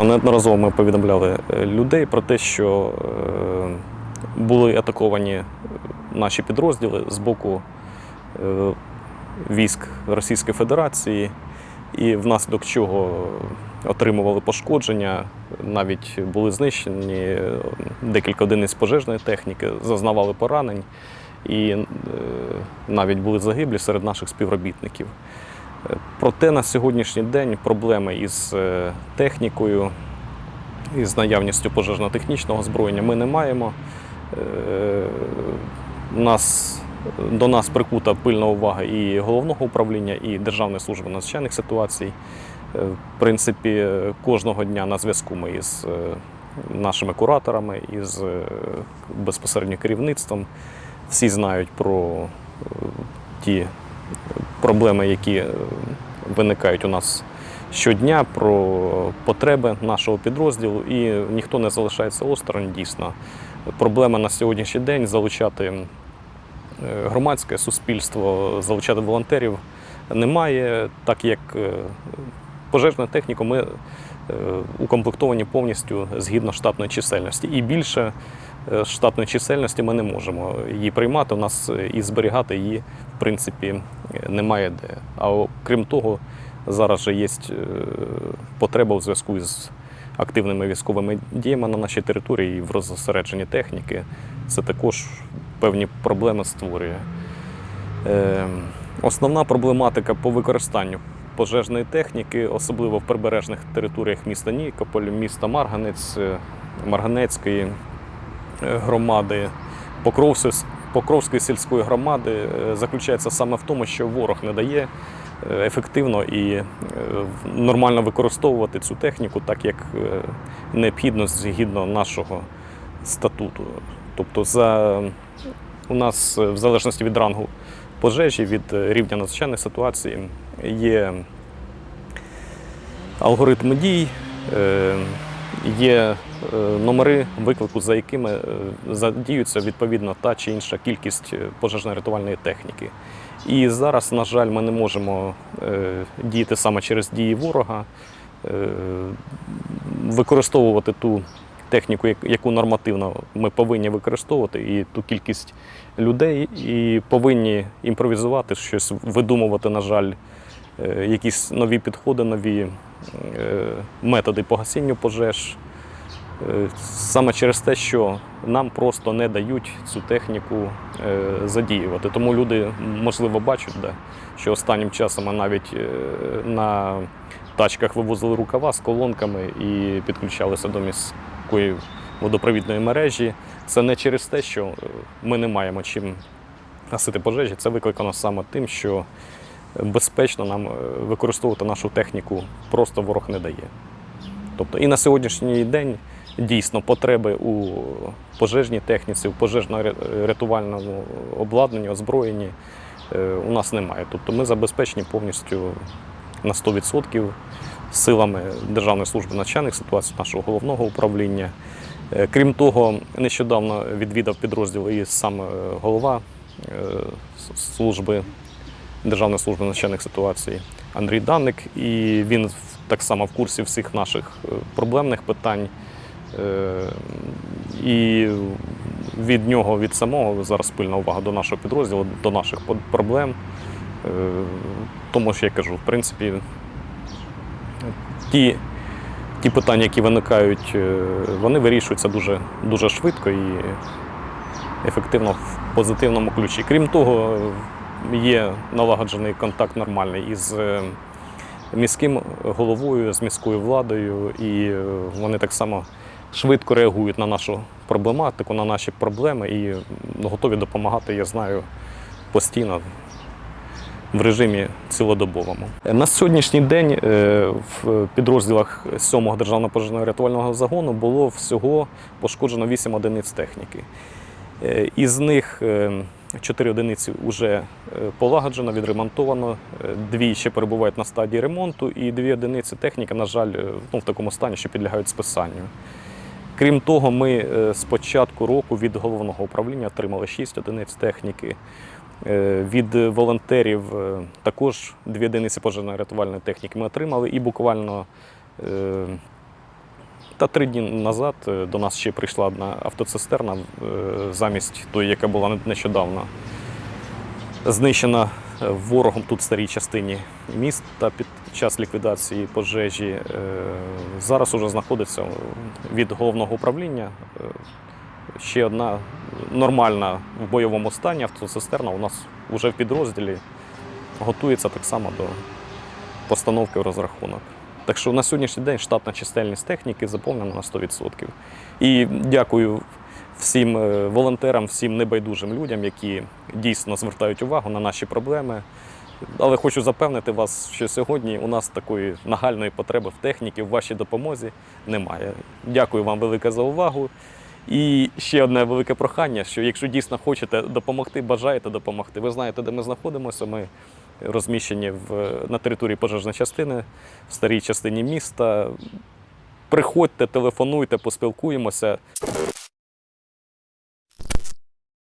Неодноразово ми повідомляли е, людей про те, що е, були атаковані е, наші підрозділи з боку військ Російської Федерації, і внаслідок чого отримували пошкодження, навіть були знищені декілька одиниць пожежної техніки, зазнавали поранень і навіть були загиблі серед наших співробітників. Проте на сьогоднішній день проблеми із е, технікою, із наявністю пожежно-технічного озброєння ми не маємо. Е, нас, до нас прикута пильна увага і головного управління, і Державної служби надзвичайних ситуацій. Е, В принципі, кожного дня на зв'язку ми із нашими кураторами, із безпосередньо керівництвом. Всі знають про ті проблеми, які е, виникають у нас щодня, про потреби нашого підрозділу, і ніхто не залишається осторонь. Дійсно, проблема на сьогоднішній день залучати е, громадське суспільство, залучати волонтерів немає, так як е, пожежну техніку ми укомплектовані повністю згідно штатної чисельності. І більше штатної чисельності ми не можемо її приймати. У нас і зберігати її, в принципі, немає де. А окрім того, зараз же є е, потреба у зв'язку з активними військовими діями на нашій території і в розосередженні техніки. Це також певні проблеми створює. Е, Основна проблематика по використанню пожежної техніки, особливо в прибережних територіях міста Нікополь, міста Марганець, е, Марганецької громади, Покровської, Покровської сільської громади, е, заключається саме в тому, що ворог не дає е, ефективно і е, нормально використовувати цю техніку, так як необхідно згідно нашого статуту. Тобто, за, у нас в залежності від рангу пожежі, від рівня надзвичайної ситуації є алгоритми дій, є е, номери виклику, за якими е, задіюється відповідно та чи інша кількість е, пожежно-рятувальної техніки. І зараз, на жаль, ми не можемо діяти саме через дії ворога, використовувати ту техніку, яку нормативно ми повинні використовувати, і ту кількість людей, і повинні імпровізувати щось, видумувати, на жаль, якісь нові підходи, нові е, методи по гасінню пожеж. Е, Саме через те, що нам просто не дають цю техніку е, задіювати. Тому люди, можливо, бачать, да, що останнім часом навіть е, на тачках вивозили рукава з колонками і підключалися до міської водопровідної мережі. Це не через те, що е, ми не маємо чим гасити пожежі. Це викликано саме тим, що безпечно нам е, використовувати нашу техніку просто ворог не дає. Тобто і на сьогоднішній день дійсно потреби у пожежній техніці, у пожежно-рятувальному обладнанні, озброєнні е, у нас немає. Тобто ми забезпечені повністю на 100% силами Державної служби надзвичайних ситуацій, нашого головного управління. Е, Крім того, нещодавно відвідав підрозділ і сам голова служби Державної служби надзвичайних ситуацій Андрій Данник, і він так само в курсі всіх наших е, проблемних питань. Е, І від нього, від самого зараз пильна увага до нашого підрозділу, до наших проблем. Е, Тому що я кажу, в принципі, ті, ті питання, які виникають, вони вирішуються дуже, дуже швидко і ефективно в позитивному ключі. Крім того, є налагоджений контакт нормальний із е, міським головою, з міською владою, і е, вони так само швидко реагують на нашу проблематику, на наші проблеми і готові допомагати, я знаю, постійно. В режимі цілодобовому. На сьогоднішній день е, в підрозділах 7-го державного пожежного рятувального загону було всього пошкоджено 8 одиниць техніки. Із них 4 одиниці вже полагоджено, відремонтовано, е, дві ще перебувають на стадії ремонту, і дві одиниці техніки, на жаль, е, ну, в такому стані, що підлягають списанню. Крім того, ми е, з початку року від головного управління отримали 6 одиниць техніки. Е, Від волонтерів е, також дві одиниці пожежно-рятувальної техніки ми отримали, і буквально е, Та три дні назад е, до нас ще прийшла одна автоцистерна е, замість тої, яка була нещодавно знищена е, ворогом тут в старій частині міста під час ліквідації пожежі. Зараз уже знаходиться від головного управління ще одна нормальна в бойовому стані автоцистерна у нас вже в підрозділі готується так само до постановки в розрахунок. Так що на сьогоднішній день штатна чисельність техніки заповнена на 100%. І дякую всім е, волонтерам, всім небайдужим людям, які дійсно звертають увагу на наші проблеми. Але хочу запевнити вас, що сьогодні у нас такої нагальної потреби в техніці, в вашій допомозі немає. Дякую вам велике за увагу. І ще одне велике прохання: що якщо дійсно хочете допомогти, бажаєте допомогти, ви знаєте, де ми знаходимося. Ми розміщені в, на території пожежної частини в старій частині міста. Приходьте, телефонуйте, поспілкуємося.